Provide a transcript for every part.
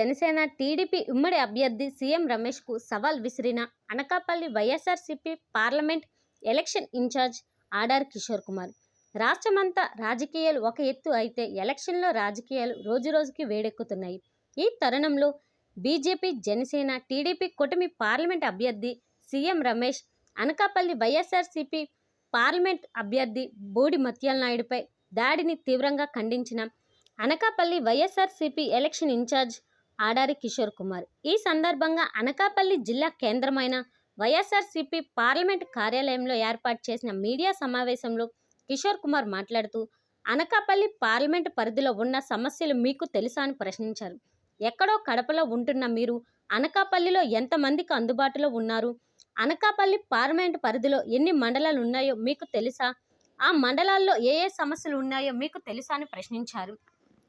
Janasena TDP ఉమ్మడి అభ్యర్థి CM రమేష్కు సవాల్ విసిరిన Anakapalli YSRCP parliament election incharge Adar Kishore Kumar. రాష్ట్రమంతా రాజకీయాలు ఒక ఎత్తు అయితే ఎలక్షన్లో రాజకీయాలు రోజురోజుకి వేడెక్కుతున్నాయి. ఈ తరుణంలో బీజేపీ జనసేన టీడీపీ కూటమి పార్లమెంట్ అభ్యర్థి CM Ramesh Anakapalli YSRCP parliament అభ్యర్థి బోడి మత్యాల నాయుడుపై దాడిని తీవ్రంగా ఖండించిన Anakapalli YSRCP election incharge Adari Kishore Kumar. ఈ సందర్భంగా అనకాపల్లి జిల్లా కేంద్రమైన వైఎస్ఆర్సీపీ పార్లమెంట్ కార్యాలయంలో ఏర్పాటు చేసిన మీడియా సమావేశంలో కిషోర్ కుమార్ మాట్లాడుతూ అనకాపల్లి పార్లమెంట్ పరిధిలో ఉన్న సమస్యలు మీకు తెలుసా? అని ప్రశ్నించారు. ఎక్కడో కడపలో ఉంటున్న మీరు అనకాపల్లిలో ఎంతమందికి అందుబాటులో ఉన్నారు? అనకాపల్లి పార్లమెంట్ పరిధిలో ఎన్ని మండలాలు ఉన్నాయో మీకు తెలుసా? ఆ మండలాల్లో ఏ ఏ సమస్యలు ఉన్నాయో మీకు తెలుసా? అని ప్రశ్నించారు.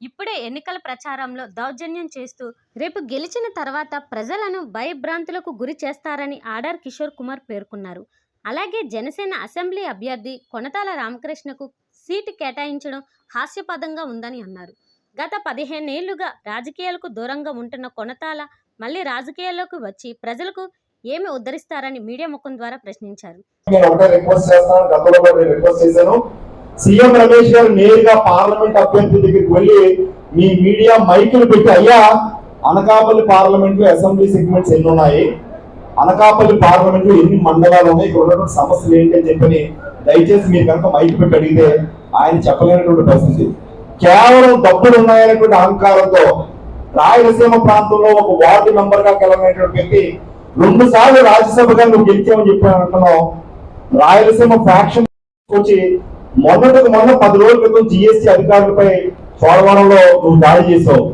ఇప్పుడే ఎన్నికల ప్రచారంలో దౌర్జన్యం చేస్తూ రేపు గెలిచిన తర్వాత ప్రజలను భయభ్రాంతులకు గురి చేస్తారని ఆడార్ కిషోర్ కుమార్ పేర్కొన్నారు. అలాగే జనసేన అసెంబ్లీ అభ్యర్థి కొనతాల రామకృష్ణకు సీటు కేటాయించడం హాస్యపదంగా ఉందని అన్నారు. గత పదిహేనేళ్ళుగా రాజకీయాలకు దూరంగా ఉంటున్న కొనతాల మళ్ళీ రాజకీయాల్లోకి వచ్చి ప్రజలకు ఏమి ఉద్ధరిస్తారని మీడియా ముఖం ద్వారా ప్రశ్నించారు. సీఎం రమేష్ గారు నేరుగా పార్లమెంట్ అభ్యర్థి దగ్గరికి వెళ్ళి మీ మీడియా మైకులు పెట్టి అయ్యా అనకాపల్లి పార్లమెంట్లో అసెంబ్లీ సెగ్మెంట్స్ ఎన్ని ఉన్నాయి అనకాపల్లి పార్లమెంట్లో ఎన్ని మండలాలు ఉన్నాయి? ఇక్కడ ఉన్నటువంటి సమస్యలు ఏంటి? అని చెప్పని దయచేసి మీరు కనుక మైక్ పెట్టి అడిగితే ఆయన చెప్పలేనటువంటి పరిస్థితి. కేవలం డబ్బులు ఉన్నాయనేటువంటి అహంకారంతో రాయలసీమ ప్రాంతంలో ఒక వార్డు మెంబర్గా గెలవనటువంటి వ్యక్తి రెండు సార్లు రాజ్యసభగా నువ్వు గెలిచామని చెప్పాను అంటున్నావు. రాయలసీమ ఫ్యాక్షన్ వచ్చి మొన్నటికి మొన్న పది రోజుల క్రితం జిఎస్టీ అధికారులపై పోలవరంలో నువ్వు దాడి చేసావు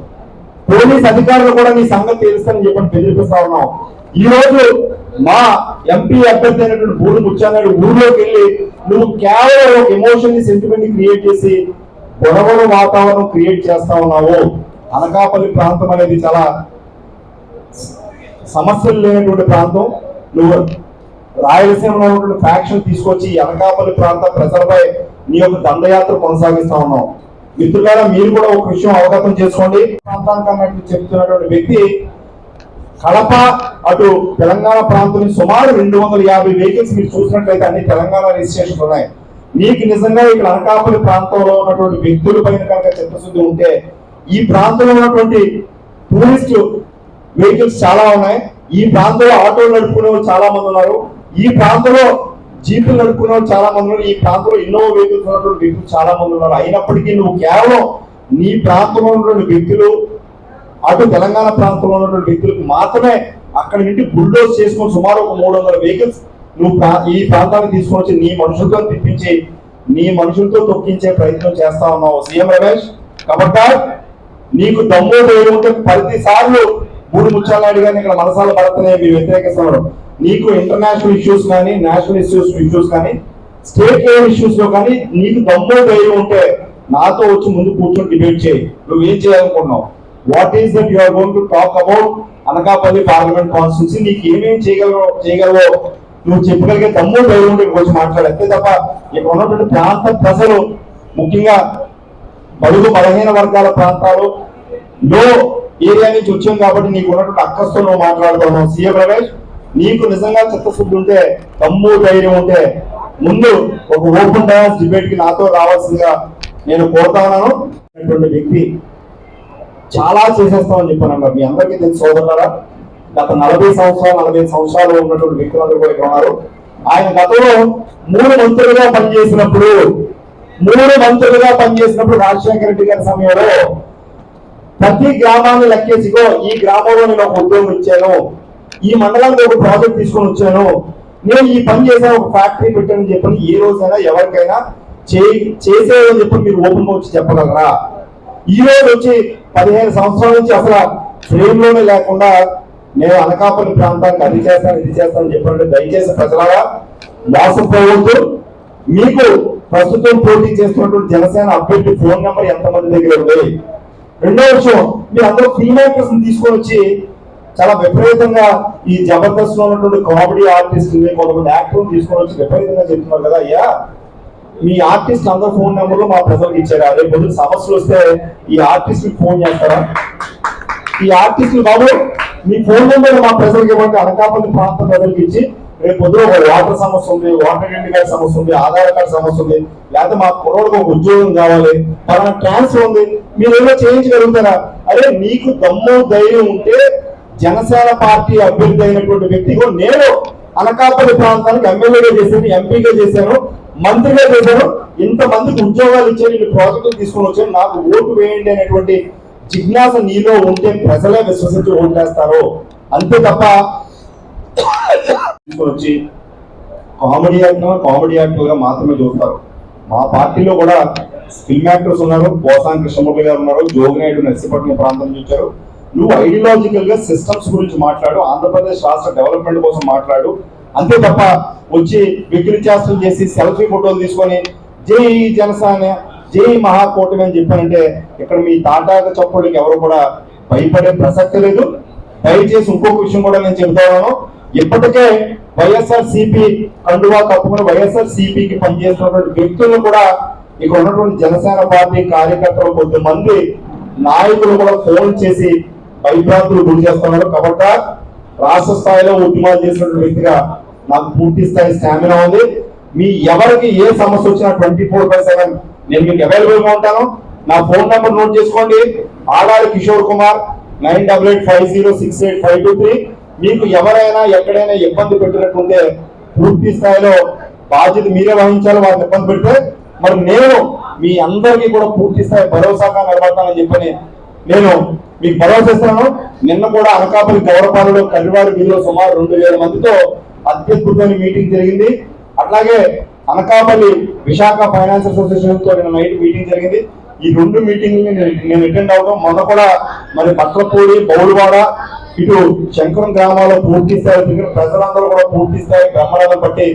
పోలీస్ అధికారులు కూడా నీ సంగతి తెలుస్తానని చెప్పని బెదిరిపిస్తా ఉన్నావు ఈ రోజు మా ఎంపీ అభ్యర్థి అయినటువంటి బూడు ముచ్చానాయుడు ఊర్లోకి వెళ్ళి నువ్వు కేవలం ఒక ఎమోషన్ని సెంటిమెంట్ క్రియేట్ చేసి గొడవల వాతావరణం క్రియేట్ చేస్తా ఉన్నావు. అనకాపల్లి ప్రాంతం అనేది చాలా సమస్యలు లేనటువంటి ప్రాంతం. నువ్వు రాయలసీమలో ఉన్నటువంటి ఫ్యాక్షన్ తీసుకొచ్చి అనకాపల్లి ప్రాంత ప్రజలపై మీ యొక్క దండయాత్ర కొనసాగిస్తా ఉన్నాం. మిత్రులారా మీరు కూడా ఒక విషయం అవగతం చేసుకోండి. ప్రాంతానికి చెప్తున్నటువంటి వ్యక్తి కడప అటు తెలంగాణ ప్రాంతం సుమారు రెండు వందల యాభై వెహికల్స్ మీరు చూసినట్లయితే అన్ని తెలంగాణ రిజిస్ట్రేషన్ ఉన్నాయి. మీకు నిజంగా ఇక్కడ అనకాపల్లి ప్రాంతంలో ఉన్నటువంటి వ్యక్తుల పైన కనుక చిత్తశుద్ధి ఉంటే ఈ ప్రాంతంలో ఉన్నటువంటి టూరిస్ట్ వెహికల్స్ చాలా ఉన్నాయి. ఈ ప్రాంతంలో ఆటోలు నడుపుకునే వాళ్ళు చాలా మంది ఉన్నారు. ఈ ప్రాంతంలో జీపులు నడుపుకున్న చాలా మంది ఉన్నారు. ఈ ప్రాంతంలో ఇన్నోవా వెహికల్స్ ఉన్నటువంటి వ్యక్తులు చాలా మంది ఉన్నారు. అయినప్పటికీ నువ్వు కేవలం నీ ప్రాంతంలో ఉన్నటువంటి వ్యక్తులు అటు తెలంగాణ ప్రాంతంలో ఉన్నటువంటి వ్యక్తులకు మాత్రమే అక్కడి నుండి బుల్డోజ్ చేసుకొని సుమారు ఒక మూడు వందల వెహికల్స్ నువ్వు ప్రా- ఈ ప్రాంతానికి తీసుకొని వచ్చి నీ మనుషులతో తిప్పించి నీ మనుషులతో తొక్కించే ప్రయత్నం చేస్తా ఉన్నావు సీఎం రమేష్. కాబట్టి నీకు దమ్ము ధైర్యం ఉంటే ప్రతి సార్లు మూడు గారిని ఇక్కడ మనసాలు పడుతున్నాయి మీరు వ్యతిరేకిస్తున్నారు నీకు ఇంటర్నేషనల్ ఇష్యూస్ కానీ నేషనల్ ఇష్యూస్ ఇష్యూస్ కానీ స్టేట్ లెవెల్ ఇష్యూస్లో కానీ నీకు దమ్ము ధైర్యం ఉంటే నాతో వచ్చి ముందు కూర్చొని డిబేట్ చేయి. నువ్వు ఏం చేయాలనుకుంటున్నావు? What is that you are going to talk about Anakapalli parliament constituency నీకు ఏమేమి చేయగలవో చేయగలవో నువ్వు చెప్పగలిగే తమ్ముడు ధైర్యం ఉంటే వచ్చి మాట్లాడు. అంతే తప్ప ఇక్కడ ఉన్నటువంటి ప్రాంత ప్రజలు ముఖ్యంగా బడుగు బలహీన వర్గాల ప్రాంతాలు లో ఏరియా నుంచి వచ్చాం కాబట్టి నీకు ఉన్నటువంటి అక్కస్తో నువ్వు మాట్లాడుతున్నావు సీఎం రమేష్ నీకు నిజంగా చిత్తశుద్ధి ఉంటే తమ్ము ధైర్యం ఉంటే ముందు ఒక ఓపెన్ డాన్స్ డిబేట్కి నాతో రావాల్సిందిగా నేను కోరుతా ఉన్నాను. అటువంటి వ్యక్తి చాలా చేసేస్తామని చెప్పాను మీ అందరికీ తెలుసు సోదరులారా గత నలభై సంవత్సరాలు నలభై సంవత్సరాలు ఉన్నటువంటి వ్యక్తులందరూ కూడా ఇక్కడ ఉన్నారు. ఆయన గతంలో మూడు మంత్రులుగా పనిచేసినప్పుడు మూడు మంత్రులుగా పనిచేసినప్పుడు రాజశేఖర రెడ్డి గారి సమయంలో ప్రతి గ్రామాన్ని లెక్కేసిగో ఈ గ్రామంలో నేను ఒక ఉద్యోగం ఇచ్చాను. ఈ మండలానికి ఒక ప్రాజెక్ట్ తీసుకొని వచ్చాను. నేను ఈ పని చేశాను ఒక ఫ్యాక్టరీ పెట్టాను చెప్పని ఏ రోజైనా ఎవరికైనా చేసేదని చెప్పి మీరు ఓపెన్ వచ్చి చెప్పగలరా? ఈ రోజు వచ్చి పదిహేను సంవత్సరాల నుంచి అసలు ఫ్రేమ్లోనే లేకుండా నేను అనకాపల్లి ప్రాంతానికి అది చేస్తాను ఇది చేస్తాను చెప్పండి దయచేసి ప్రజలారా మోసపోవద్దు. మీకు ప్రస్తుతం పోటీ చేస్తున్నటువంటి జనసేన అభ్యర్థి ఫోన్ నెంబర్ ఎంతమంది దగ్గర ఉంది? రెండో విషయం మీరు అందరూ ఫ్రీ మేకర్స్ తీసుకొని వచ్చి చాలా విపరీతంగా ఈ జబర్దస్త్లో ఉన్నటువంటి కామెడీ ఆర్టిస్ట్ కొంతమంది యాక్టర్ తీసుకొని వచ్చి విపరీతంగా చెప్తున్నారు కదా అయ్యా మీ ఆర్టిస్ట్ అందరు ఫోన్ నెంబర్లు మా ప్రజలకు ఇచ్చారా? రేపు పొద్దున సమస్యలు వస్తే ఈ ఆర్టిస్ట్ ఫోన్ చేస్తారా? ఈ ఆర్టిస్టులు బాబు మీ ఫోన్ నెంబర్ మా ప్రజలకు ఇవ్వండి. అనకాపల్లి ప్రాంత ప్రజలకు ఇచ్చి రేపు పొద్దున ఒక వాటర్ సమస్య ఉంది వాటర్ ఐడెంటి కార్డు సమస్య ఉంది ఆధార్ కార్డు సమస్య ఉంది లేకపోతే మా కుర్రోడికి ఒక ఉద్యోగం కావాలి మన ట్రాన్స్ఫర్ ఉంది మీరు ఏదో చేయించగలుగుతారా? అరే మీకు దమ్ము ధైర్యం ఉంటే జనసేన పార్టీ అభ్యర్థి అయినటువంటి వ్యక్తిగా నేను అనకాపల్లి ప్రాంతానికి ఎమ్మెల్యేగా చేశాను ఎంపీగా చేశాను మంత్రిగా చేశాను. ఇంతమందికి ఉద్యోగాలు ఇచ్చే నేను ప్రాజెక్టులు తీసుకొని వచ్చాను. నాకు ఓటు వేయండి అనేటువంటి జిజ్ఞాస నీలో ఉంటే ప్రజలే విశ్వసించి ఓట్లేస్తారు. అంతే తప్ప తీసుకొని వచ్చి కామెడీ యాక్టర్ కామెడీ యాక్టర్గా మాత్రమే చూస్తారు. మా పార్టీలో కూడా ఫిల్మ్ యాక్టర్స్ ఉన్నారు. పోసాన్ కృష్ణమూర్తి గారు ఉన్నారు. జోగినాయుడు నర్సీపట్నం ప్రాంతం నుంచి వచ్చారు. నువ్వు ఐడియాలజికల్గా సిస్టమ్స్ గురించి మాట్లాడు ఆంధ్రప్రదేశ్ రాష్ట్ర డెవలప్మెంట్ కోసం మాట్లాడు. అంతే తప్ప వచ్చి విక్రి చేసి సెల్ఫీ ఫోటోలు తీసుకొని జై జనసేన జై మహాకూటమి అని చెప్పానంటే ఇక్కడ మీ తాటాక చప్పుడికి ఎవరు కూడా భయపడే ప్రసక్తి లేదు. దయచేసి ఇంకొక విషయం కూడా నేను చెబుతాను ఇప్పటికే వైఎస్ఆర్ సిపి కండువా కప్పుకుని వైఎస్ఆర్ సిపికి పనిచేస్తున్నటువంటి వ్యక్తులను కూడా ఇక్కడ ఉన్నటువంటి జనసేన పార్టీ కార్యకర్తలు కొద్దిమంది నాయకులు కూడా ఫోన్ చేసి భయభ్రాంతులు గురి చేస్తున్నారు కాబట్టి రాష్ట్ర స్థాయిలో ఉద్యమాలు చేసినటువంటి వ్యక్తిగా నాకు పూర్తి స్థాయి స్టామినా ఉంది. మీ ఎవరికి ఏ సమస్య వచ్చినా ట్వంటీ ఫోర్ బై సెవెన్ నేను మీకు అవైలబుల్గా ఉంటాను. నా ఫోన్ నెంబర్ నోట్ చేసుకోండి. Adari Kishore Kumar nine double eight five zero six eight five two three. మీకు ఎవరైనా ఎక్కడైనా ఇబ్బంది పెట్టినట్టుంటే పూర్తి స్థాయిలో బాధ్యత మీరే వహించాలి వారిని ఇబ్బంది పెడితే. మరి నేను మీ అందరికీ కూడా పూర్తి స్థాయి భరోసాగా నిలబడతానని చెప్పని నేను మీకు భరోసా ఇస్తాను నిన్న కూడా అనకాపల్లి గౌరపాలలో కల్లివారి వీధిలో సుమారు రెండు వేల మందితో అత్యద్భుతమైన మీటింగ్ జరిగింది. అట్లాగే అనకాపల్లి విశాఖ ఫైనాన్స్ అసోసియేషన్తో నిన్న నైట్ మీటింగ్ జరిగింది. ఈ రెండు మీటింగ్ నేను అటెండ్ అవడం మొన్న కూడా మరి పట్లపూడి బౌలవాడ ఇటు శంకరం గ్రామాల్లో పూర్తి స్థాయి ప్రజలందరూ కూడా పూర్తి స్థాయి బ్రహ్మరథం పట్టి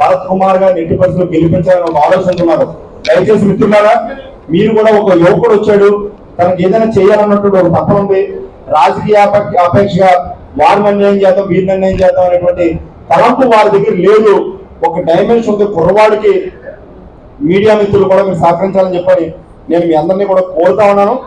భరత్ కుమార్ గారు నెట్టి పరిస్థితులు గెలిపించాలని ఒక ఆలోచనతున్నారు దయచేసి మిత్రులారా మీరు కూడా ఒక యువకుడు వచ్చాడు. తనకి ఏదైనా చేయాలన్నటువంటి ఒక తప్ప ఉంది. రాజకీయ అపేక్ష- వారు నిర్ణయం చేద్దాం వీరు అన్యాయం చేద్దాం అనేటువంటి తలంపు వారి దగ్గర లేదు. ఒక డైమెన్షన్ ఉంది. కుర్రవాడికి మీడియా మిత్రులు కూడా మీరు సహకరించాలని చెప్పని నేను మీ అందరినీ కూడా కోరుతా ఉన్నాను.